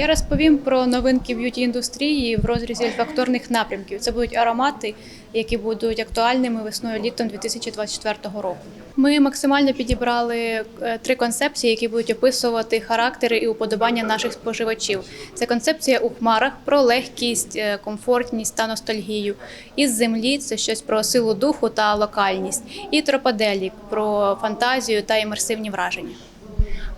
Я розповім про новинки б'юті індустрії в розрізі факторних напрямків. Це будуть аромати, які будуть актуальними весною літом 2024 року. Ми максимально підібрали е, три концепції, які будуть описувати характери і уподобання наших споживачів. Це концепція у хмарах про легкість, е, комфортність та ностальгію. Із землі це щось про силу духу та локальність. І тропаделі про фантазію та імерсивні враження.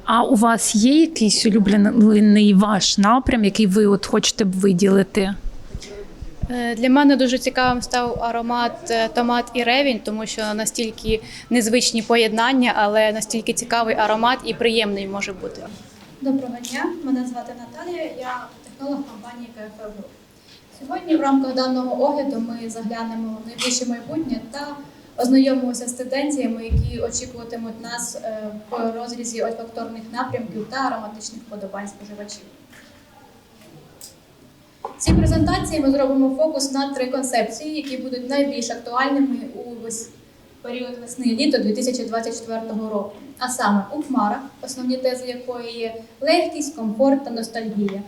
А у вас є якийсь улюблений ваш напрям, який ви от хочете б виділити? Е, Для мене дуже цікавим став аромат е, томат і ревінь, тому що настільки незвичні поєднання, але настільки цікавий аромат і приємний може бути. Доброго дня, мене звати Наталія, я технолог компанії КФ Сьогодні в рамках даного огляду ми заглянемо в найближче майбутнє та ознайомимося з тенденціями, які очікуватимуть нас е, в розрізі ольфакторних напрямків та ароматичних подобань споживачів. Цій презентації ми зробимо фокус на три концепції, які будуть найбільш актуальними у період весни-літо 2024 року. А саме у хмарах, основні тези якої є легкість, комфорт та ностальгія.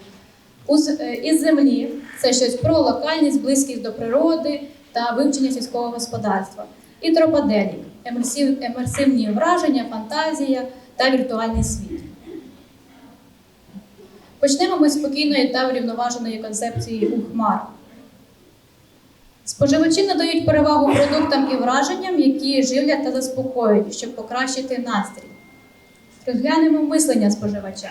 Е, із землі це щось про локальність, близькість до природи та вивчення сільського господарства. І тропаделі емерсив, емерсивні враження, фантазія та віртуальний світ. Почнемо ми з спокійної та врівноваженої концепції у хмарах. Споживачі надають перевагу продуктам і враженням, які живлять та заспокоюють, щоб покращити настрій. Розглянемо мислення споживача.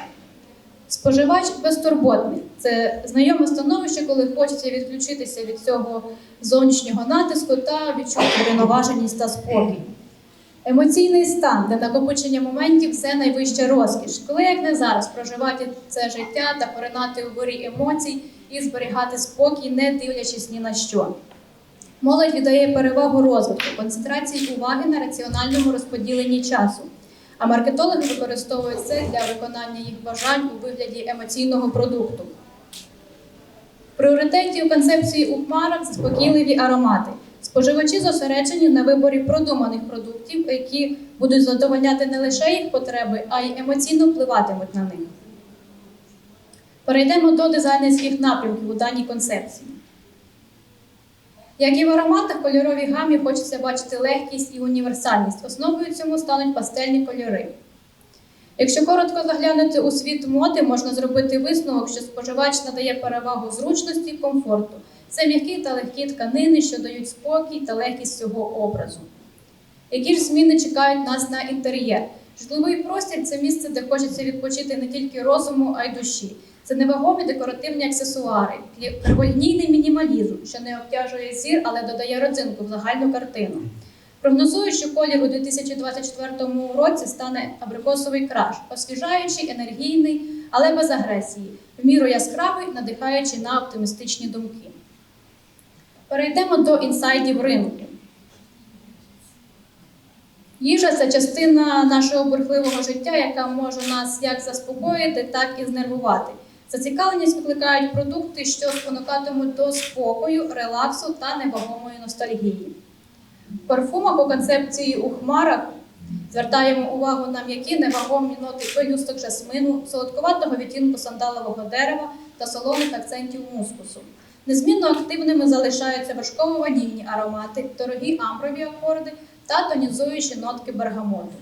Споживач безтурботний це знайоме становище, коли хочеться відключитися від цього зовнішнього натиску та відчути врівноваженість та спокій. Емоційний стан, де накопичення моментів це найвища розкіш. Коли як не зараз проживати це життя та поринати у горі емоцій і зберігати спокій, не дивлячись ні на що. Молодь віддає перевагу розвитку, концентрації уваги на раціональному розподіленні часу. А маркетологи використовують це для виконання їх бажань у вигляді емоційного продукту. В пріоритеті у концепції у хмарах заспокійливі аромати. Споживачі зосереджені на виборі продуманих продуктів, які будуть задовольняти не лише їх потреби, а й емоційно впливатимуть на них. Перейдемо до дизайнерських напрямків у даній концепції. Як і в ароматах, кольоровій гамі хочеться бачити легкість і універсальність. Основою цьому стануть пастельні кольори. Якщо коротко заглянути у світ моди, можна зробити висновок, що споживач надає перевагу зручності і комфорту. Це м'які та легкі тканини, що дають спокій та легкість цього образу. Які ж зміни чекають нас на інтер'єр? Житловий простір це місце, де хочеться відпочити не тільки розуму, а й душі. Це невагомі декоративні аксесуари, криволінійний мінімалізм, що не обтяжує зір, але додає родзинку в загальну картину. Прогнозую, що колір у 2024 році стане абрикосовий краш, освіжаючий, енергійний, але без агресії, в міру яскравий, надихаючи на оптимістичні думки. Перейдемо до інсайдів ринку. Їжа це частина нашого бурхливого життя, яка може нас як заспокоїти, так і знервувати. Зацікавленість викликають продукти, що спонукатимуть до спокою, релаксу та невагомої ностальгії. В парфумах у концепції у хмарах звертаємо увагу на м'які невагомі ноти пелюсток жасмину, солодковатого відтінку сандалового дерева та солоних акцентів мускусу. Незмінно активними залишаються вершково-ванільні аромати, дорогі амброві акорди та тонізуючі нотки бергамоту.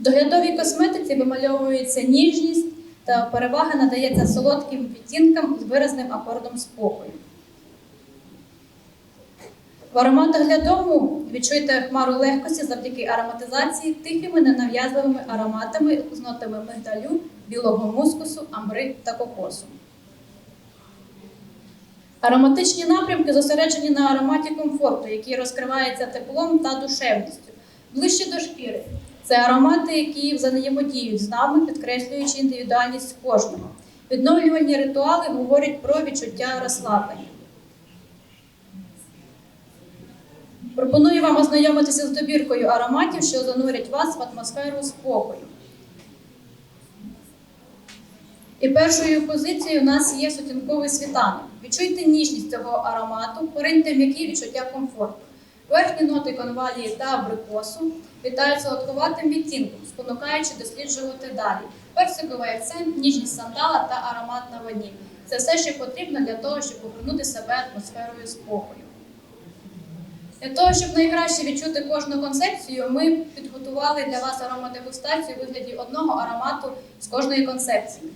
В доглядовій косметиці вимальовується ніжність та перевага надається солодким відтінкам з виразним акордом спокою. В ароматах для дому хмару легкості завдяки ароматизації тихими ненав'язливими ароматами з нотами мигдалю, білого мускусу, амбри та кокосу. Ароматичні напрямки зосереджені на ароматі комфорту, який розкривається теплом та душевністю. Ближче до шкіри. Це аромати, які взаємодіють з нами, підкреслюючи індивідуальність кожного. Відновлювальні ритуали говорять про відчуття розслаблення. Пропоную вам ознайомитися з добіркою ароматів, що занурять вас в атмосферу спокою. І першою позицією у нас є сутінковий світанок. Відчуйте ніжність цього аромату, пориньте м'які відчуття комфорту. Верхні ноти конвалії та абрикосу вітають солодкуватим відтінком, спонукаючи досліджувати далі. Персиковий акцент, ніжність сандала та ароматна ваніль. Це все, що потрібно для того, щоб повернути себе атмосферою спокою. Для того, щоб найкраще відчути кожну концепцію, ми підготували для вас аромадегустацію у вигляді одного аромату з кожної концепції.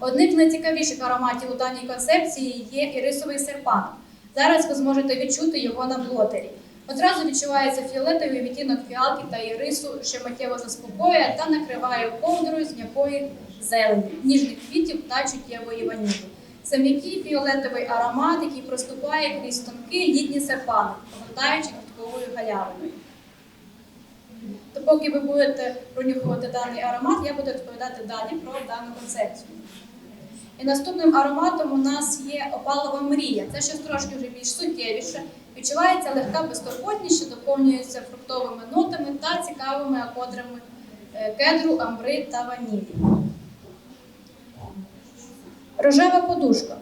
Одним з найцікавіших ароматів у даній концепції є ірисовий серпанок. Зараз ви зможете відчути його на блотері. Одразу відчувається фіолетовий відтінок фіалки та ірису, що миттєво заспокоює та накриває ковдрою з м'якої зелені, ніжних квітів та чуттєвої ванілі. Це м'який фіолетовий аромат, який проступає крізь тонкий літній серпанок, огортаючи квітковою галявиною. То поки ви будете пронюхувати даний аромат, я буду розповідати далі про дану концепцію. І наступним ароматом у нас є опалова мрія. Це щось трошки вже більш суттєвіше. Відчувається легка безтурботніше, доповнюється фруктовими нотами та цікавими акодрами е, кедру, амбри та ванілі. Рожева подушка.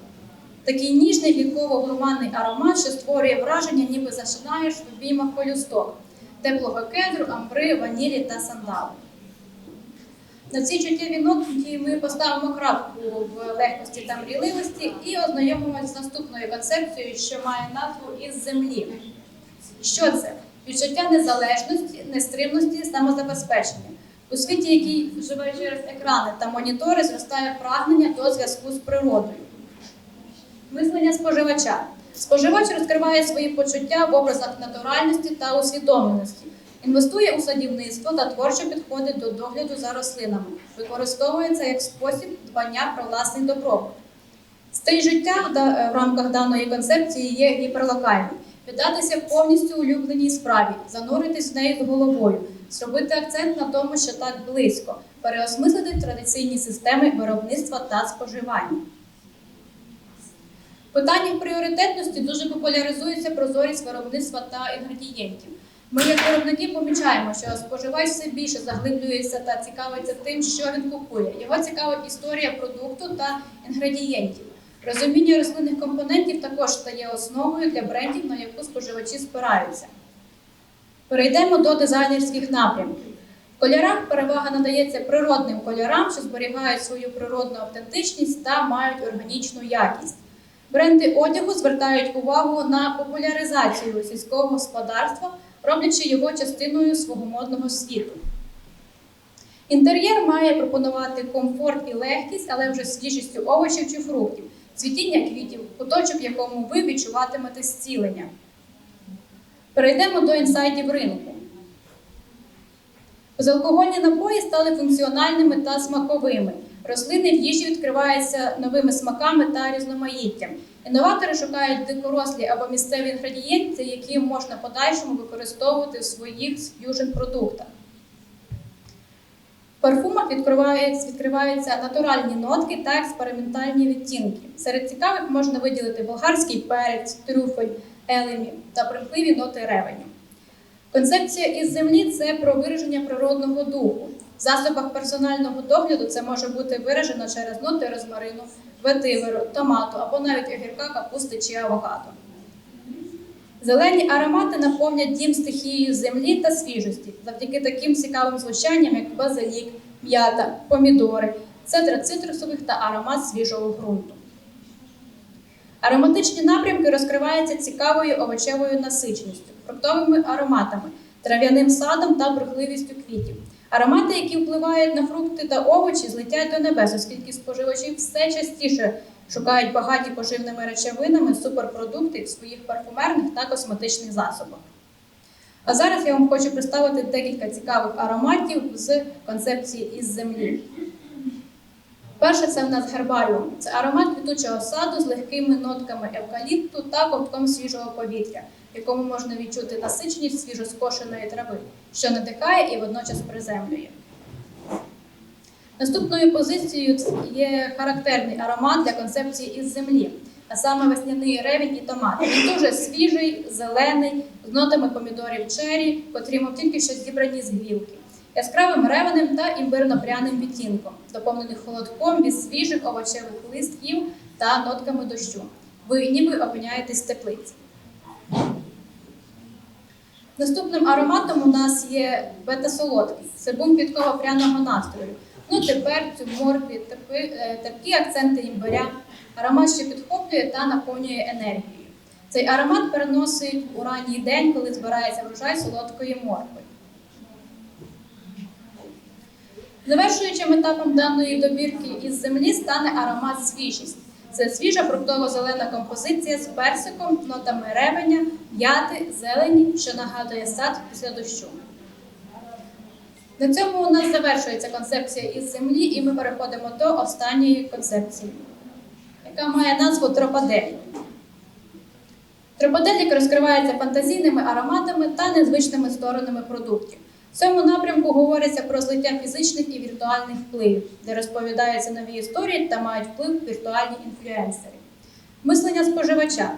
Такий ніжний квітково-гурманний аромат, що створює враження, ніби засинаєш в обіймах полюсток, теплого кедру, амбри, ванілі та сандалу. На цій чуттєвій ноті ми поставимо крапку в легкості та мрійливості і ознайомимося з наступною концепцією, що має назву із землі. Що це? Відчуття незалежності, нестримності, самозабезпечення. У світі, який живе через екрани та монітори, зростає прагнення до зв'язку з природою. Мислення споживача. Споживач розкриває свої почуття в образах натуральності та усвідомленості, інвестує у садівництво та творчо підходить до догляду за рослинами, використовує це як спосіб дбання про власний добробут. Стиль життя в рамках даної концепції є гіперлокальним. Віддатися повністю улюбленій справі, зануритись в неї з головою, зробити акцент на тому, що так близько, переосмислити традиційні системи виробництва та споживання. В питаннях пріоритетності дуже популяризується прозорість виробництва та інгредієнтів. Ми, як виробники, помічаємо, що споживач все більше заглиблюється та цікавиться тим, що він купує. Його цікавить історія продукту та інгредієнтів. Розуміння рослинних компонентів також стає основою для брендів, на яку споживачі спираються. Перейдемо до дизайнерських напрямків. В кольорах перевага надається природним кольорам, що зберігають свою природну автентичність та мають органічну якість. Бренди одягу звертають увагу на популяризацію сільського господарства, роблячи його частиною свого модного світу. Інтер'єр має пропонувати комфорт і легкість, але вже свіжістю овочів чи фруктів, цвітіння квітів, куточок, в якому ви відчуватимете зцілення. Перейдемо до інсайдів ринку. Безалкогольні напої стали функціональними та смаковими. Рослини в їжі відкриваються новими смаками та різноманіттям. Інноватори шукають дикорослі або місцеві інгредієнти, які можна подальшому використовувати в своїх ф'южн-продуктах. В парфумах відкриваються, натуральні нотки та експериментальні відтінки. Серед цікавих можна виділити болгарський перець, трюфель, елемі та примхливі ноти ревеню. Концепція із землі це про вираження природного духу. В засобах персонального догляду це може бути виражено через ноти розмарину, ветиверу, томату або навіть огірка, капусти чи авокадо. Зелені аромати наповнять дім стихією землі та свіжості завдяки таким цікавим звучанням, як базилік, м'ята, помідори, цедра цитрусових та аромат свіжого ґрунту. Ароматичні напрямки розкриваються цікавою овочевою насиченістю, фруктовими ароматами, трав'яним садом та бурхливістю квітів. Аромати, які впливають на фрукти та овочі, злетять до небес, оскільки споживачі все частіше шукають багаті поживними речовинами суперпродукти в своїх парфумерних та косметичних засобах. А зараз я вам хочу представити декілька цікавих ароматів з концепції із землі. Перше це в нас гербаріум. Це аромат квітучого саду з легкими нотками евкаліпту та ковтком свіжого повітря, в якому можна відчути насиченість свіжоскошеної трави, що надихає і водночас приземлює. Наступною позицією є характерний аромат для концепції із землі, а саме весняний ревінь і томат. Він дуже свіжий, зелений, з нотами помідорів чері, котрі мов тільки що зібрані з гвілки, яскравим ревенем та імбирно-пряним відтінком, доповнений холодком від свіжих овочевих листків та нотками дощу. Ви ніби опиняєтесь в теплиці. Наступним ароматом у нас є бета-солодкий, це бум пряного настрою. нути перцю, моркві, терпи- е, терпкі акценти імбиря. Аромат ще підхоплює та наповнює енергією. Цей аромат переносить у ранній день, коли збирається врожай солодкої моркви. Завершуючим етапом даної добірки із землі стане аромат свіжість. Це свіжа фруктово-зелена композиція з персиком, нотами ревеня, м'яти, зелені, що нагадує сад після дощу. На цьому у нас завершується концепція із землі, і ми переходимо до останньої концепції, яка має назву тропадель. Тропаделік розкривається фантазійними ароматами та незвичними сторонами продуктів. В цьому напрямку говориться про злиття фізичних і віртуальних впливів, де розповідаються нові історії та мають вплив віртуальні інфлюенсери. Мислення споживача.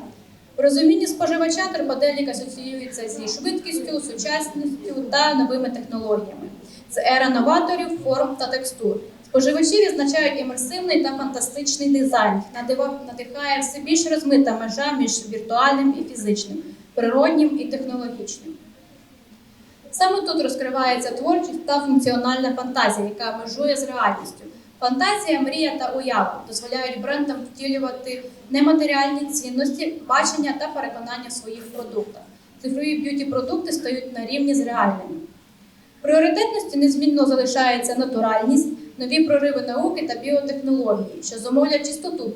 В розумінні споживача тропаделік асоціюється зі швидкістю, сучасністю та новими технологіями. Це ера новаторів, форм та текстур. Споживачі відзначають імерсивний та фантастичний дизайн, надихає все більш розмита межа між віртуальним і фізичним, природнім і технологічним. Саме тут розкривається творчість та функціональна фантазія, яка межує з реальністю. Фантазія, мрія та уява дозволяють брендам втілювати нематеріальні цінності, бачення та переконання в своїх продуктах. Цифрові б'юті-продукти стають на рівні з реальними. Пріоритетністю незмінно залишається натуральність, нові прориви науки та біотехнології, що зумовлять чистоту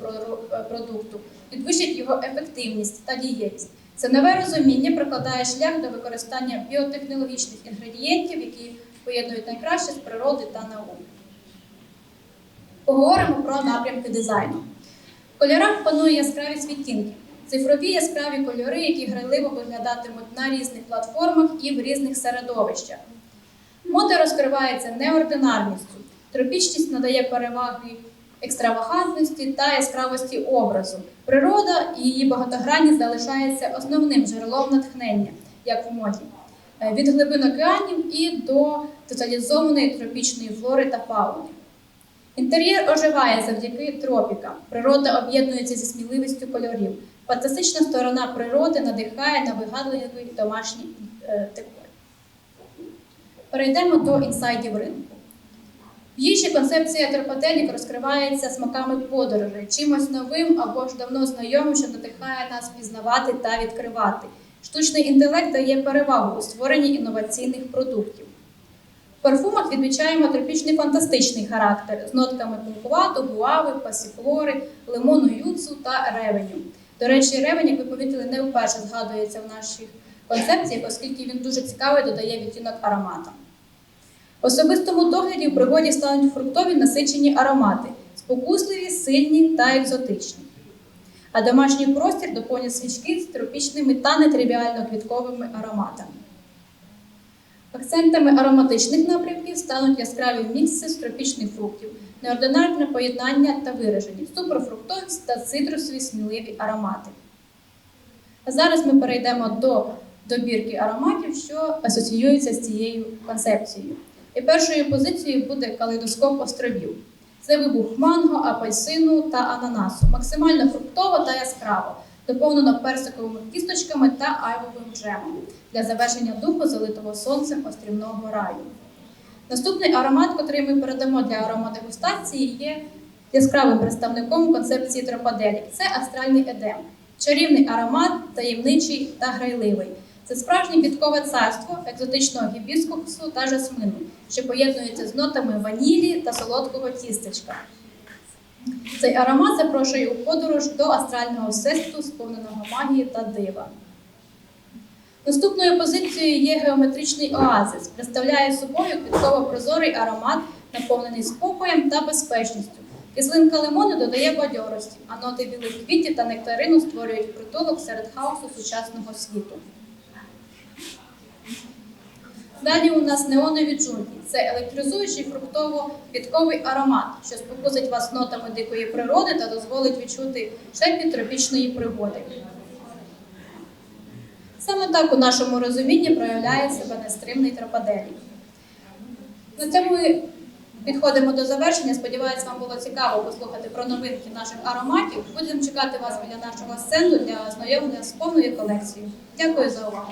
е, продукту, підвищать його ефективність та дієвість. Це нове розуміння прокладає шлях до використання біотехнологічних інгредієнтів, які поєднують найкраще з природи та науки. Поговоримо про напрямки дизайну. В кольорах панує яскравість відтінків. Цифрові яскраві кольори, які грайливо виглядатимуть на різних платформах і в різних середовищах. Мода розкривається неординарністю. Тропічність надає переваги екстравагантності та яскравості образу. Природа і її багатогранність залишається основним джерелом натхнення, як в моді, Е, від глибин океанів і до тоталізованої тропічної флори та фауни. Інтер'єр оживає завдяки тропікам. Природа об'єднується зі сміливістю кольорів. Фантастична сторона природи надихає на вигадливий домашній е, декор. Перейдемо до інсайдів ринку. В їжі концепція терпателік розкривається смаками подорожей, чимось новим або ж давно знайомим, що надихає нас пізнавати та відкривати. Штучний інтелект дає перевагу у створенні інноваційних продуктів. В парфумах відмічаємо тропічний фантастичний характер з нотками кумкувату, гуави, пасіфлори, лимону юцу та ревеню. До речі, ревень, як ви помітили, не вперше згадується в наших концепціях, оскільки він дуже цікавий додає відтінок аромата. Особистому догляді в пригоді стануть фруктові насичені аромати, спокусливі, сильні та екзотичні. А домашній простір доповнять свічки з тропічними та нетривіально квітковими ароматами. Акцентами ароматичних напрямків стануть яскраві мікси з тропічних фруктів, неординарне поєднання та виражені, суперфруктові та цитрусові сміливі аромати. А зараз ми перейдемо до добірки ароматів, що асоціюються з цією концепцією. І першою позицією буде калейдоскоп островів. Це вибух манго, апельсину та ананасу, максимально фруктово та яскраво, доповнено персиковими кісточками та айвовим джемом для завершення духу, залитого сонцем острівного раю. Наступний аромат, котрий ми передамо для аромадегустації, є яскравим представником концепції тропаделік. Це астральний едем. Чарівний аромат, таємничий та грайливий. Це справжнє квіткове царство екзотичного гібіскусу та жасмину, що поєднується з нотами ванілі та солодкого тістечка. Цей аромат запрошує у подорож до астрального всесвіту, сповненого магії та дива. Наступною позицією є геометричний оазис. Представляє собою квітково-прозорий аромат, наповнений спокоєм та безпечністю. Кислинка лимону додає бадьорості, а ноти білих квітів та нектарину створюють притулок серед хаосу сучасного світу. Далі у нас неонові джунглі. Це електризуючий фруктово-квітковий аромат, що спокусить вас нотами дикої природи та дозволить відчути шепіт тропічної пригоди. Саме так у нашому розумінні проявляє себе нестримний тропаделік. На цьому ми підходимо до завершення. Сподіваюсь, вам було цікаво послухати про новинки наших ароматів. Будемо чекати вас біля нашого стенду для ознайомлення з повною колекцією. Дякую за увагу.